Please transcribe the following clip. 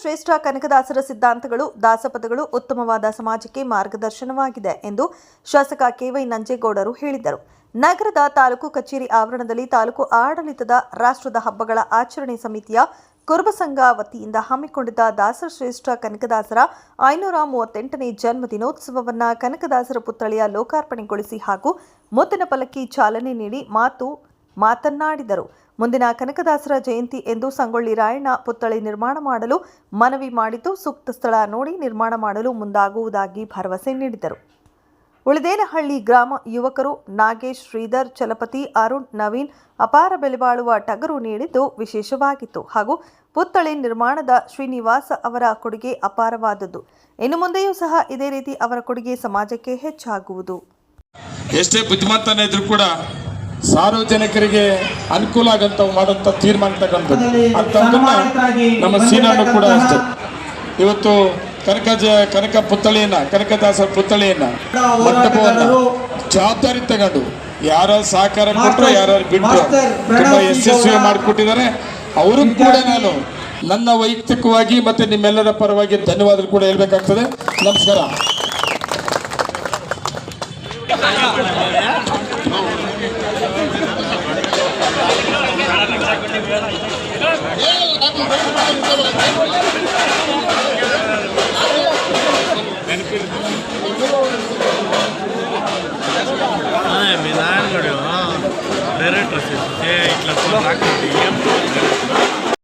ಶ್ರೇಷ್ಠ ಕನಕದಾಸರ ಸಿದ್ಧಾಂತಗಳು, ದಾಸಪದಗಳು ಉತ್ತಮವಾದ ಸಮಾಜಕ್ಕೆ ಮಾರ್ಗದರ್ಶನವಾಗಿದೆ ಎಂದು ಶಾಸಕ ಕೆವೈ ನಂಜೇಗೌಡರು ಹೇಳಿದರು. ನಗರದ ತಾಲೂಕು ಕಚೇರಿ ಆವರಣದಲ್ಲಿ ತಾಲೂಕು ಆಡಳಿತದ ರಾಷ್ಟ್ರದ ಹಬ್ಬಗಳ ಆಚರಣೆ ಸಮಿತಿಯ ಕುರುಬ ಸಂಘ ವತಿಯಿಂದ ಹಮ್ಮಿಕೊಂಡಿದ್ದ ದಾಸರ ಶ್ರೇಷ್ಠ ಕನಕದಾಸರ ಐನೂರ ಮೂವತ್ತೆಂಟನೇ ಜನ್ಮ ದಿನೋತ್ಸವವನ್ನ ಕನಕದಾಸರ ಪುತ್ಥಳಿಯ ಲೋಕಾರ್ಪಣೆಗೊಳಿಸಿ ಹಾಗೂ ಮುದ್ದಿನ ಪಲ್ಲಕ್ಕಿ ಚಾಲನೆ ನೀಡಿ ಮಾತು ಮಾತನ್ನಾಡಿದರು. ಮುಂದಿನ ಕನಕದಾಸರ ಜಯಂತಿ ಎಂದು ಸಂಗೊಳ್ಳಿ ರಾಯಣ್ಣ ಪುತ್ಥಳಿ ನಿರ್ಮಾಣ ಮಾಡಲು ಮನವಿ ಮಾಡಿದ್ದು, ಸೂಕ್ತ ಸ್ಥಳ ನೋಡಿ ನಿರ್ಮಾಣ ಮಾಡಲು ಮುಂದಾಗುವುದಾಗಿ ಭರವಸೆ ನೀಡಿದರು. ಉಳಿದೇನಹಳ್ಳಿ ಗ್ರಾಮ ಯುವಕರು ನಾಗೇಶ್, ಶ್ರೀಧರ್, ಚಲಪತಿ, ಅರುಣ್, ನವೀನ್ ಅಪಾರ ಬೆಲೆ ಬಾಳುವ ಟಗರು ನೀಡಿದ್ದು ವಿಶೇಷವಾಗಿತ್ತು. ಹಾಗೂ ಪುತ್ಥಳಿ ನಿರ್ಮಾಣದ ಶ್ರೀನಿವಾಸ ಅವರ ಕೊಡುಗೆ ಅಪಾರವಾದದ್ದು. ಇನ್ನು ಮುಂದೆಯೂ ಸಹ ಇದೇ ರೀತಿ ಅವರ ಕೊಡುಗೆ ಸಮಾಜಕ್ಕೆ ಹೆಚ್ಚಾಗುವುದು. ಎಷ್ಟೇ ಬುದ್ಧಿಮಂತನ ಇದ್ರು ಕೂಡ ಸಾರ್ವಜನಿಕರಿಗೆ ಅನುಕೂಲ ಆಗಂತ ಮಾಡುವಂತ ತೀರ್ಮಾನ ತಗೊಂಡು ಅಂತಂದನ್ನ ನಮ್ಮ ಸೀನನ್ನು ಕೂಡ ಅಷ್ಟೇ. ಇವತ್ತು ಕನಕ ಜ ಕನಕ ಪುತ್ಥಳಿಯನ್ನ ಕನಕದಾಸರ ಪುತ್ಥಳಿಯನ್ನ ಮಂಟಪವನ್ನ ಜವಾಬ್ದಾರಿ ತಗೊಂಡು. ಯಾರ ಸಹಕಾರ ಕೊಟ್ಟರು ಯಾರು ಬಿಟ್ಟರು ತುಂಬಾ ಯಶಸ್ವಿ ಮಾಡಿಕೊಟ್ಟಿದ್ದಾರೆ. ಅವರು ಕೂಡ ನಾನು ನನ್ನ ವೈಯಕ್ತಿಕವಾಗಿ ಮತ್ತೆ ನಿಮ್ಮೆಲ್ಲರ ಪರವಾಗಿ ಧನ್ಯವಾದ ಕೂಡ ಹೇಳ್ಬೇಕಾಗ್ತದೆ. ನಮಸ್ಕಾರ. ಏ ಮಿನಾಯನ ಗುಡಿಯೋ ಹಾ. ಡೈರೆಕ್ಟ್ ಅಸಿದ್ ಏ